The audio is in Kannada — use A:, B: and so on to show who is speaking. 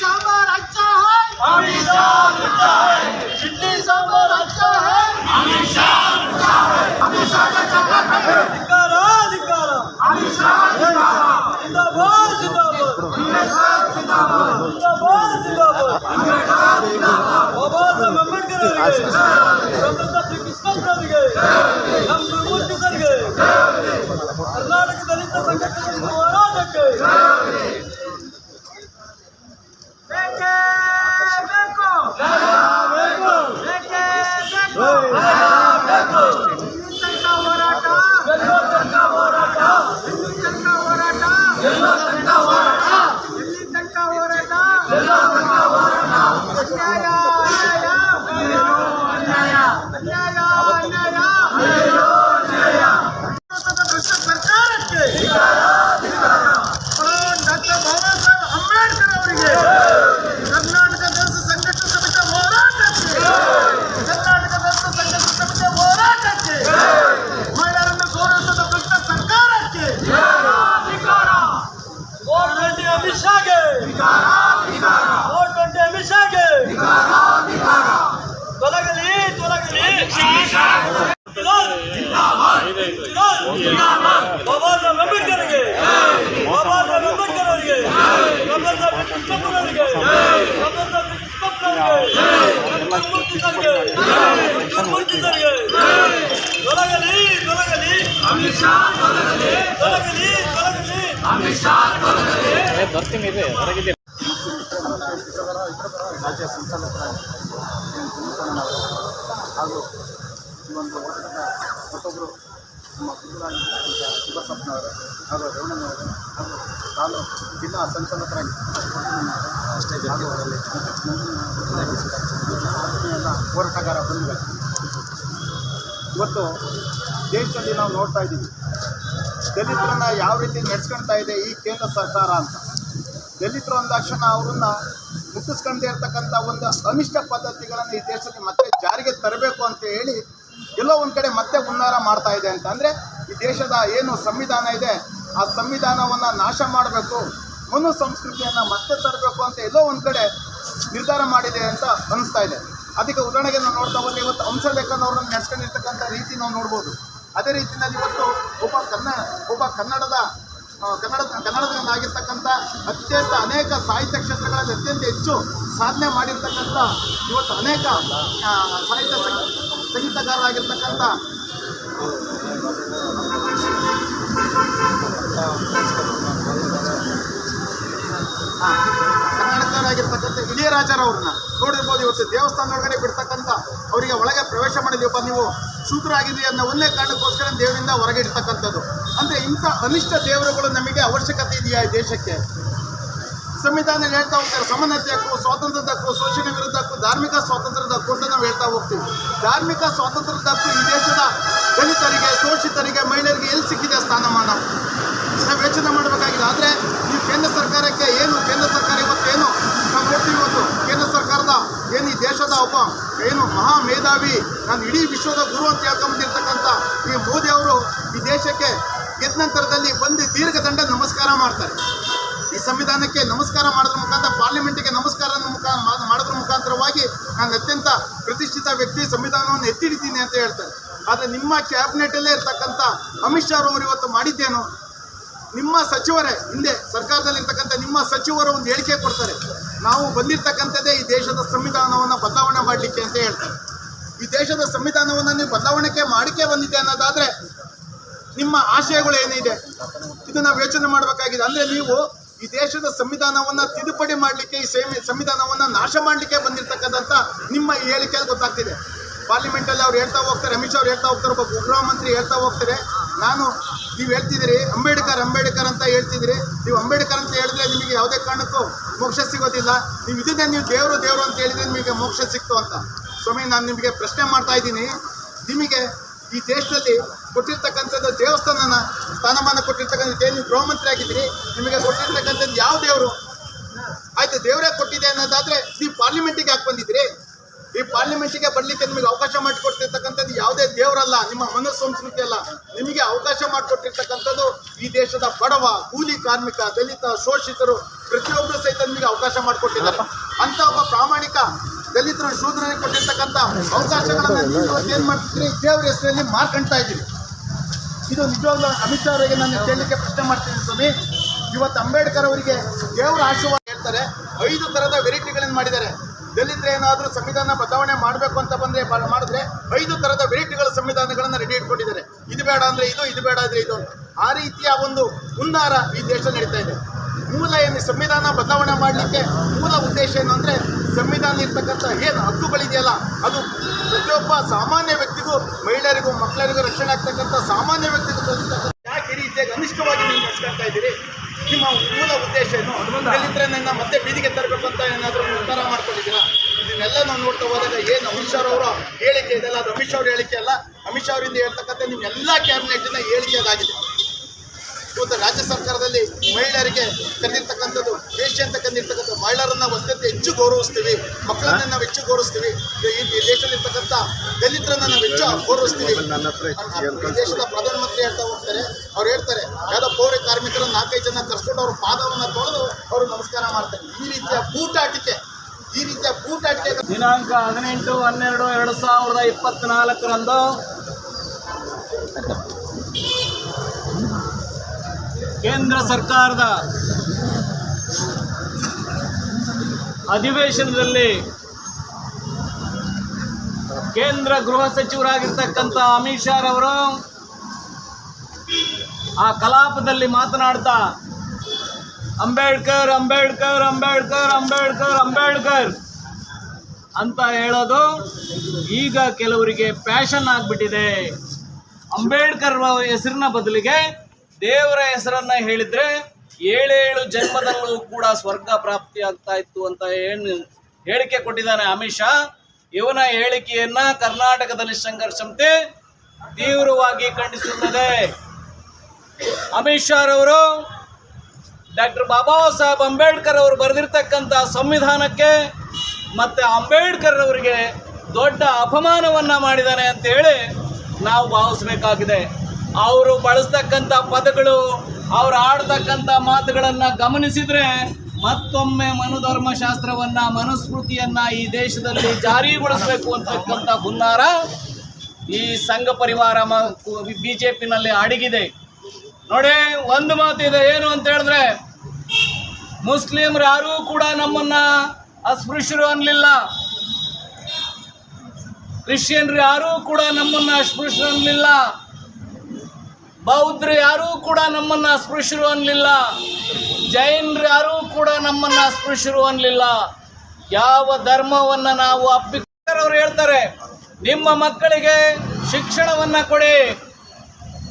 A: সাবার আচ্ছা হয় আমি শাহ আচ্ছা হয় সিদ্ধি সাবার আচ্ছা হয় আমি
B: শাহ আচ্ছা হয় আমি শাহ আচ্ছা হয় ধিকার ধিকার আমি শাহ ধিকার জিন্দাবাদ জিন্দাবাদ আমি শাহ জিন্দাবাদ জিন্দাবাদ জিন্দাবাদ আমি শাহ জিন্দাবাদ বাবা সাহেব আম্বেদকর জয় ডক্টর সাহেব কৃষ্ণ জয়
C: ಬರ್ತೀನಿ ಇದೆ ಹೊರಗಿದೆ
D: ರಾಜ್ಯ ಸಂಚಾಲಕರಾಗಿ ಹಾಗೂ ಈ ಒಂದು ಹೋರಾಟದ ಮತ್ತೊಬ್ಬರು ನಮ್ಮ ಗುರುಗಳಾಗಿರ್ತಕ್ಕಂಥ ಹೋರಾಟಗಾರ ಬಂದಿದ್ದಾರೆ ಇವತ್ತು ದೇಶದಲ್ಲಿ ನಾವು ನೋಡ್ತಾ ಇದ್ದೀವಿ. ದಲಿತರನ್ನ ಯಾವ ರೀತಿ ನಡೆಸ್ಕೊಳ್ತಾ ಇದೆ ಈ ಕೇಂದ್ರ ಸರ್ಕಾರ ಅಂತ. ದಲಿತರು ಅಂದಾಕ್ಷಣ ಅವರನ್ನ ಮುಟ್ಟಿಸ್ಕೊಂಡೇ ಇರ್ತಕ್ಕಂಥ ಒಂದು ಅನಿಷ್ಟ ಪದ್ಧತಿಗಳನ್ನು ಈ ದೇಶದಲ್ಲಿ ಮತ್ತೆ ಜಾರಿಗೆ ತರಬೇಕು ಅಂತ ಹೇಳಿ ಎಲ್ಲೋ ಒಂದು ಕಡೆ ಮತ್ತೆ ಹುನ್ನಾರ ಮಾಡ್ತಾ ಇದೆ ಅಂತ ಅಂದರೆ ಈ ದೇಶದ ಏನು ಸಂವಿಧಾನ ಇದೆ, ಆ ಸಂವಿಧಾನವನ್ನು ನಾಶ ಮಾಡಬೇಕು, ಮನು ಸಂಸ್ಕೃತಿಯನ್ನು ಮತ್ತೆ ತರಬೇಕು ಅಂತ ಎಲ್ಲೋ ಒಂದು ಕಡೆ ನಿರ್ಧಾರ ಮಾಡಿದೆ ಅಂತ ಅನಿಸ್ತಾ ಇದೆ. ಅದಕ್ಕೆ ಉದಾಹರಣೆಗೆ ನಾವು ನೋಡ್ತಾ ಹೋದ್ರೆ ಇವತ್ತು ಹಂಸಲೇಖನವ್ರನ್ನ ನಡೆಸ್ಕೊಂಡಿರ್ತಕ್ಕಂಥ ರೀತಿ ನಾವು ನೋಡ್ಬೋದು. ಅದೇ ರೀತಿಯಲ್ಲಿ ಇವತ್ತು ಒಬ್ಬ ಕನ್ನಡ ಒಬ್ಬ ಕನ್ನಡದ ಕನ್ನಡ ಕನ್ನಡದಲ್ಲಾಗಿರ್ತಕ್ಕಂಥ ಅತ್ಯಂತ ಅನೇಕ ಸಾಹಿತ್ಯ ಕ್ಷೇತ್ರಗಳಲ್ಲಿ ಅತ್ಯಂತ ಹೆಚ್ಚು ಸಾಧನೆ ಮಾಡಿರ್ತಕ್ಕಂಥ ಇವತ್ತು ಅನೇಕ ಸಾಹಿತ್ಯ ಸಂಗೀತಗಾರರಾಗಿರ್ತಕ್ಕಂಥ ಆ, ರಾಜರ ಇಳಿಯರಾಜರವ್ರನ್ನ ನೋಡಿರ್ಬೋದು ಇವತ್ತು ದೇವಸ್ಥಾನ ಒಳಗಡೆ ಬಿಡ್ತಕ್ಕಂಥ ಅವರಿಗೆ ಒಳಗೆ ಪ್ರವೇಶ ಮಾಡಿದೀವಪ್ಪ ನೀವು ಶೂದ್ರ ಆಗಿದ್ರಿ ಅನ್ನೋ ಒಂದೇ ಕಾರಣಕ್ಕೋಸ್ಕರ ದೇವರಿಂದ ಹೊರಗೆ ಇಡ್ತಕ್ಕಂಥದ್ದು. ಅಂದರೆ ಇಂಥ ಅನಿಷ್ಟ ದೇವರುಗಳು ನಮಗೆ ಅವಶ್ಯಕತೆ ಇದೆಯಾ ದೇಶಕ್ಕೆ? ಸಂವಿಧಾನ ಹೇಳ್ತಾ ಹೋಗ್ತಾರೆ ಸಮಾನತೆ ಹಕ್ಕು ಸ್ವಾತಂತ್ರ್ಯದ ಹಕ್ಕು ಶೋಷಣೆ ವಿರುದ್ಧ ಹಕ್ಕು ಧಾರ್ಮಿಕ ಸ್ವಾತಂತ್ರ್ಯದ ಹಕ್ಕು ಅಂತ ನಾವು ಹೇಳ್ತಾ ಹೋಗ್ತೀವಿ. ಧಾರ್ಮಿಕ ಸ್ವಾತಂತ್ರ್ಯದ ಹಕ್ಕು ಈ ದೇಶದ ದಲಿತರಿಗೆ, ಶೋಷಿತರಿಗೆ, ಮಹಿಳೆಯರಿಗೆ ಎಲ್ಲಿ ಸಿಕ್ಕಿದೆ ಸ್ಥಾನಮಾನ? ನಾವು ಯೋಚನೆ ಮಾಡಬೇಕಾಗಿದೆ. ಆದರೆ ಈ ಕೇಂದ್ರ ಸರ್ಕಾರಕ್ಕೆ ಏನು, ಕೇಂದ್ರ ಸರ್ಕಾರ ಇವತ್ತೇನು, ನಾವು ನೋಡ್ತೀವಿ ಇವತ್ತು, ಕೇಂದ್ರ ಸರ್ಕಾರದ ಏನು ಈ ದೇಶದ ಒಬ್ಬ ಏನು ಮಹಾ ಮೇಧಾವಿ, ನಾನು ಇಡೀ ವಿಶ್ವದ ಗುರು ಅಂತ ಹೇಳ್ಕೊಂಬಂದಿರ್ತಕ್ಕಂಥ ಈ ಮೋದಿ ಅವರು ಈ ದೇಶಕ್ಕೆ ಗೆದ್ದ ನಂತರದಲ್ಲಿ ಬಂದು ದೀರ್ಘದಂಡ ನಮಸ್ಕಾರ ಮಾಡ್ತಾರೆ. ಈ ಸಂವಿಧಾನಕ್ಕೆ ನಮಸ್ಕಾರ ಮಾಡೋದ್ರ ಮುಖಾಂತರ, ಪಾರ್ಲಿಮೆಂಟ್ಗೆ ನಮಸ್ಕಾರ ಮಾಡೋದ್ರ ಮುಖಾಂತರವಾಗಿ ನಾನು ಅತ್ಯಂತ ಪ್ರತಿಷ್ಠಿತ ವ್ಯಕ್ತಿ ಸಂವಿಧಾನವನ್ನು ಎತ್ತಿಡ್ತೀನಿ ಅಂತ ಹೇಳ್ತಾರೆ. ಆದರೆ ನಿಮ್ಮ ಕ್ಯಾಬಿನೆಟಲ್ಲೇ ಇರ್ತಕ್ಕಂಥ ಅಮಿತ್ ಶಾ ಅವರು ಇವತ್ತು ಮಾಡಿದ್ದೇನು? ನಿಮ್ಮ ಸಚಿವರೇ, ಹಿಂದೆ ಸರ್ಕಾರದಲ್ಲಿರ್ತಕ್ಕಂಥ ನಿಮ್ಮ ಸಚಿವರು ಒಂದು ಹೇಳಿಕೆ ಕೊಡ್ತಾರೆ. ನಾವು ಬಂದಿರ್ತಕ್ಕಂಥದ್ದೇ ಈ ದೇಶದ ಸಂವಿಧಾನವನ್ನು ಬದಲಾವಣೆ ಮಾಡಲಿಕ್ಕೆ ಅಂತ ಹೇಳ್ತಾರೆ. ಈ ದೇಶದ ಸಂವಿಧಾನವನ್ನು ನೀವು ಬದಲಾವಣೆಗೆ ಮಾಡಿಕೆ ಬಂದಿದೆ ಅನ್ನೋದಾದರೆ ನಿಮ್ಮ ಆಶಯಗಳು ಏನಿದೆ? ಇದು ನಾವು ಯೋಚನೆ ಮಾಡಬೇಕಾಗಿದೆ. ಅಂದರೆ ನೀವು ಈ ದೇಶದ ಸಂವಿಧಾನವನ್ನ ತಿದ್ದುಪಡಿ ಮಾಡಲಿಕ್ಕೆ, ಈ ಸಂವಿಧಾನವನ್ನ ಸಂವಿಧಾನವನ್ನು ನಾಶ ಮಾಡಲಿಕ್ಕೆ ಬಂದಿರತಕ್ಕಂಥ ನಿಮ್ಮ ಹೇಳಿಕೆಯಲ್ಲಿ ಗೊತ್ತಾಗ್ತಿದೆ. ಪಾರ್ಲಿಮೆಂಟಲ್ಲಿ ಅವ್ರು ಹೇಳ್ತಾ ಹೋಗ್ತಾರೆ, ಅಮಿತ್ ಶಾ ಅವ್ರು ಹೇಳ್ತಾ ಹೋಗ್ತಾರೆ, ಒಬ್ಬ ಗೃಹ ಮಂತ್ರಿ ಹೇಳ್ತಾ ಹೋಗ್ತಾರೆ. ನಾನು, ನೀವು ಹೇಳ್ತಿದ್ದೀರಿ, ಅಂಬೇಡ್ಕರ್ ಅಂಬೇಡ್ಕರ್ ಅಂತ ಹೇಳ್ತಿದ್ದೀರಿ. ನೀವು ಅಂಬೇಡ್ಕರ್ ಅಂತ ಹೇಳಿದ್ರೆ ನಿಮಗೆ ಯಾವುದೇ ಕಾರಣಕ್ಕೂ ಮೋಕ್ಷ ಸಿಗೋದಿಲ್ಲ. ನೀವು ಇದನ್ನೇ ನೀವು ದೇವರು ದೇವರು ಅಂತ ಹೇಳಿದ್ರೆ ನಿಮಗೆ ಮೋಕ್ಷ ಸಿಕ್ತು ಅಂತ. ಸ್ವಾಮಿ, ನಾನು ನಿಮಗೆ ಪ್ರಶ್ನೆ ಮಾಡ್ತಾ ಇದ್ದೀನಿ. ನಿಮಗೆ ಈ ದೇಶದಲ್ಲಿ ಕೊಟ್ಟಿರ್ತಕ್ಕಂಥದ್ದು ದೇವಸ್ಥಾನನ ಸ್ಥಾನಮಾನ ಕೊಟ್ಟಿರ್ತಕ್ಕಂಥ ನೀವು ಗೃಹ ಮಂತ್ರಿ ಆಗಿದ್ದೀರಿ, ನಿಮಗೆ ಕೊಟ್ಟಿರ್ತಕ್ಕಂಥದ್ದು ಯಾವ ದೇವರು? ಆಯ್ತು, ದೇವರೇ ಕೊಟ್ಟಿದೆ ಅನ್ನೋದಾದ್ರೆ ನೀವು ಪಾರ್ಲಿಮೆಂಟಿಗೆ ಹಾಕಿ ಬಂದಿದ್ರಿ ಈ ಪಾರ್ಲಿಮೆಂಟಿಗೆ ಬರಲಿಕ್ಕೆ ನಿಮಗೆ ಅವಕಾಶ ಮಾಡಿಕೊಟ್ಟಿರ್ತಕ್ಕಂಥದ್ದು ಯಾವುದೇ ದೇವರಲ್ಲ, ನಿಮ್ಮ ಮನಸ್ಸು ಸಂಸ್ಕೃತಿ ಅಲ್ಲ. ನಿಮಗೆ ಅವಕಾಶ ಮಾಡಿಕೊಟ್ಟಿರ್ತಕ್ಕಂಥದ್ದು ಈ ದೇಶದ ಬಡವ, ಕೂಲಿ ಕಾರ್ಮಿಕ, ದಲಿತ, ಶೋಷಿತರು ಪ್ರತಿಯೊಬ್ಬರು ಸಹಿತ ನಿಮಗೆ ಅವಕಾಶ ಮಾಡಿಕೊಟ್ಟಿದ್ದಾರೆ. ಅಂತ ಒಬ್ಬ ಪ್ರಾಮಾಣಿಕ ದಲಿತರು, ಶೂದ್ರರಿಗೆ ಕೊಟ್ಟಿರ್ತಕ್ಕಂಥ ಅವಕಾಶಗಳನ್ನು ಏನ್ ಮಾಡ್ತಿದ್ರಿ ದೇವರ ಹೆಸರಲ್ಲಿ ಮಾರ್ಕಂಡ್ತಾ ಇದ್ದೀರಿ. ಇದು ನಿಜವಾಗ್ಲೂ ಅಮಿತ್ ಶಾ ಅವರಿಗೆ ನಾನು ಕೇಳಲಿಕ್ಕೆ ಪ್ರಶ್ನೆ ಮಾಡ್ತೀನಿ ಸ್ವಾಮಿ. ಇವತ್ತು ಅಂಬೇಡ್ಕರ್ ಅವರಿಗೆ ದೇವರ ಆಶೀರ್ವಾದ ಹೇಳ್ತಾರೆ. ಐದು ಥರದ ವೆರೈಟಿಗಳನ್ನು ಮಾಡಿದ್ದಾರೆ. ದಲಿತರು ಏನಾದರೂ ಸಂವಿಧಾನ ಬದಲಾವಣೆ ಮಾಡಬೇಕು ಅಂತ ಬಂದ್ರೆ ಮಾಡಿದ್ರೆ ಐದು ತರದ ವೆರೈಟಿಗಳ ಸಂವಿಧಾನಗಳನ್ನ ರೆಡಿ ಇಟ್ಕೊಂಡಿದ್ದಾರೆ. ಇದು ಬೇಡ ಅಂದ್ರೆ ಇದು ಇದು ಬೇಡ ಅಂದ್ರೆ ಇದು ಆ ರೀತಿಯ ಒಂದು ಹುನ್ನಾರ ಈ ದೇಶ ನಡೀತಾ ಇದೆ. ಮೂಲ ಏನು ಸಂವಿಧಾನ ಬದಲಾವಣೆ ಮಾಡಲಿಕ್ಕೆ ಮೂಲ ಉದ್ದೇಶ ಏನು ಅಂದ್ರೆ ಸಂವಿಧಾನ ಇರ್ತಕ್ಕಂಥ ಏನು ಹಕ್ಕುಗಳಿದೆಯಲ್ಲ, ಅದು ಪ್ರತಿಯೊಬ್ಬ ಸಾಮಾನ್ಯ ವ್ಯಕ್ತಿಗೂ, ಮಹಿಳೆಯರಿಗೂ ಮಕ್ಕಳರಿಗೂ ರಕ್ಷಣೆ ಆಗ್ತಕ್ಕಂಥ ಸಾಮಾನ್ಯ ವ್ಯಕ್ತಿಗೂ ತಲುಪತಕ್ಕಂಥ ಯಾಕೆ ಈ ರೀತಿಯಾಗಿ ಅನಿಷ್ಟವಾಗಿ ನೀವು ನಡೆಸ್ಕೊಳ್ತಾ ಇದ್ದೀರಿ. ನಿಮ್ಮ ಮೂಲ ಉದ್ದೇಶ ಏನು? ದಲಿತರನ್ನ ಮತ್ತೆ ಬೀದಿಗೆ ತರಬೇಕು ಅಂತ ಏನಾದರೂ ನಿರ್ಧಾರ ಮಾಡ್ಕೊಂಡಿದ್ದೀರಾ? ಇದನ್ನೆಲ್ಲ ನಾವು ನೋಡ್ತಾ ಹೋದಾಗ ಏನು ಅಮಿತ್ ಶಾ ಅವರ ಹೇಳಿಕೆ ಇದೆಲ್ಲ ಅದು ಅಮಿತ್ ಶಾ ಅವ್ರ ಹೇಳಿಕೆ ಅಲ್ಲ. ಅಮಿತ್ ಶಾ ಅವರಿಂದ ಹೇಳ್ತಕ್ಕಂಥ ನಿಮ್ಮೆಲ್ಲ ಕ್ಯಾಬಿನೆಟ್ನ ಹೇಳಿಕೆ ಅದಾಗಿದೆ ಇವತ್ತು ರಾಜ್ಯ ಸರ್ಕಾರದಲ್ಲಿ ಮಹಿಳೆಯರಿಗೆ ಕಂದಿರ್ತಕ್ಕಂಥದ್ದು ದೇಶ ಅಂತ ಕಂದಿರ್ತಕ್ಕಂಥ ಮಹಿಳೆಯರನ್ನ ಅತ್ಯಂತ ಹೆಚ್ಚು ಗೌರವಿಸ್ತೀವಿ ಮಕ್ಕಳನ್ನ ನಾವು ಹೆಚ್ಚು ಗೌರವಿಸ್ತೀವಿ. ಈ ಈ ದೇಶದಲ್ಲಿರ್ತಕ್ಕಂಥ ದಲಿತರನ್ನ ನಾವು ಹೆಚ್ಚು ಗೌರವಿಸ್ತೀವಿ. ಈ ದೇಶದ ಪ್ರಧಾನಮಂತ್ರಿ ಹೇಳ್ತಾ ಹೋಗ್ತಾರೆ ಅವ್ರು ಹೇಳ್ತಾರೆ ಯಾವುದೋ ಪೌರ ಕಾರ್ಮಿಕರನ್ನ ನಾಲ್ಕೈದು ಜನ ಕರ್ಸ್ಕೊಂಡು ಅವ್ರ ಪಾದವನ್ನು ತೊಳೆದು ಅವರು ನಮಸ್ಕಾರ ಮಾಡ್ತಾರೆ. ಈ ರೀತಿಯ ಬೂಟಾಟಿಕೆ ಈ ರೀತಿಯ ಬೂಟಾಟಿಕೆ
B: ದಿನಾಂಕ ಹದಿನೆಂಟು ಹನ್ನೆರಡು ಎರಡು ಸಾವಿರದ ಇಪ್ಪತ್ನಾಲ್ಕರಂದು ಕೇಂದ್ರ ಸರ್ಕಾರದ ಅಧಿವೇಶನದಲ್ಲಿ ಕೇಂದ್ರ ಗೃಹ ಸಚಿವರಾಗಿರ್ತಕ್ಕಂಥ ಅಮಿತ್ ಶಾ ರವರು ಆ ಕಲಾಪದಲ್ಲಿ ಮಾತನಾಡ್ತಾ, ಅಂಬೇಡ್ಕರ್ ಅಂಬೇಡ್ಕರ್ ಅಂಬೇಡ್ಕರ್ ಅಂಬೇಡ್ಕರ್ ಅಂಬೇಡ್ಕರ್ ಅಂತ ಹೇಳೋದು ಈಗ ಕೆಲವರಿಗೆ ಪ್ಯಾಷನ್ ಆಗಿಬಿಟ್ಟಿದೆ. ಅಂಬೇಡ್ಕರ್ ಹೆಸರಿನ ಬದಲಿಗೆ ದೇವರ ಹೆಸರನ್ನ ಹೇಳಿದ್ರೆ ಏಳೇಳು ಜನ್ಮದಲ್ಲೂ ಕೂಡ ಸ್ವರ್ಗ ಪ್ರಾಪ್ತಿ ಆಗ್ತಾ ಇತ್ತು ಅಂತ ಏನು ಹೇಳಿಕೆ ಕೊಟ್ಟಿದ್ದಾನೆ ಅಮಿತ್ ಶಾ. ಇವನ ಹೇಳಿಕೆಯನ್ನ ಕರ್ನಾಟಕದಲ್ಲಿ ಸಂಘರ್ಷಂತೆ ತೀವ್ರವಾಗಿ ಖಂಡಿಸುತ್ತದೆ. ಅಮಿತ್ ಶಾ ರವರು ಡಾಕ್ಟರ್ ಬಾಬಾ ಸಾಹೇಬ್ ಅಂಬೇಡ್ಕರ್ ಅವರು ಬರೆದಿರ್ತಕ್ಕಂಥ ಸಂವಿಧಾನಕ್ಕೆ ಮತ್ತೆ ಅಂಬೇಡ್ಕರ್ ಅವರಿಗೆ ದೊಡ್ಡ ಅಪಮಾನವನ್ನ ಮಾಡಿದ್ದಾನೆ ಅಂತ ಹೇಳಿ ನಾವು ಭಾವಿಸ್ಬೇಕಾಗಿದೆ. ಅವರು ಬಳಸ್ತಕ್ಕಂಥ ಪದಗಳು, ಅವ್ರು ಆಡ್ತಕ್ಕಂಥ ಮಾತುಗಳನ್ನು ಗಮನಿಸಿದರೆ ಮತ್ತೊಮ್ಮೆ ಮನುಧರ್ಮಶಾಸ್ತ್ರವನ್ನು, ಮನುಸ್ಮೃತಿಯನ್ನ ಈ ದೇಶದಲ್ಲಿ ಜಾರಿಗೊಳಿಸಬೇಕು ಅಂತಕ್ಕಂಥ ಹುನ್ನಾರ ಈ ಸಂಘ ಪರಿವಾರ ಬಿ ಜೆ ಪಿನಲ್ಲಿ ಅಡಗಿದೆ. ನೋಡಿ, ಒಂದು ಮಾತಿದೆ ಏನು ಅಂತ ಹೇಳಿದ್ರೆ ಮುಸ್ಲಿಮ್ರು ಯಾರೂ ಕೂಡ ನಮ್ಮನ್ನ ಅಸ್ಪೃಶ್ಯರು ಅನ್ನಲಿಲ್ಲ ಕ್ರಿಶ್ಚಿಯನ್ರು ಯಾರೂ ಕೂಡ ನಮ್ಮನ್ನ ಅಸ್ಪೃಶ್ಯರು ಅನ್ಲಿಲ್ಲ. ಬೌದ್ಧರು ಯಾರೂ ಕೂಡ ನಮ್ಮನ್ನು ಅಸ್ಪೃಶ್ಯರು ಅನ್ನಲಿಲ್ಲ ಜೈನರು ಯಾರೂ ಕೂಡ ನಮ್ಮನ್ನು ಅಸ್ಪೃಶ್ಯರು ಅನ್ನಲಿಲ್ಲ ಯಾವ ಧರ್ಮವನ್ನು ನಾವು ಅಪ್ಪಿಕರವರು ಹೇಳ್ತಾರೆ, ನಿಮ್ಮ ಮಕ್ಕಳಿಗೆ ಶಿಕ್ಷಣವನ್ನು ಕೊಡಿ.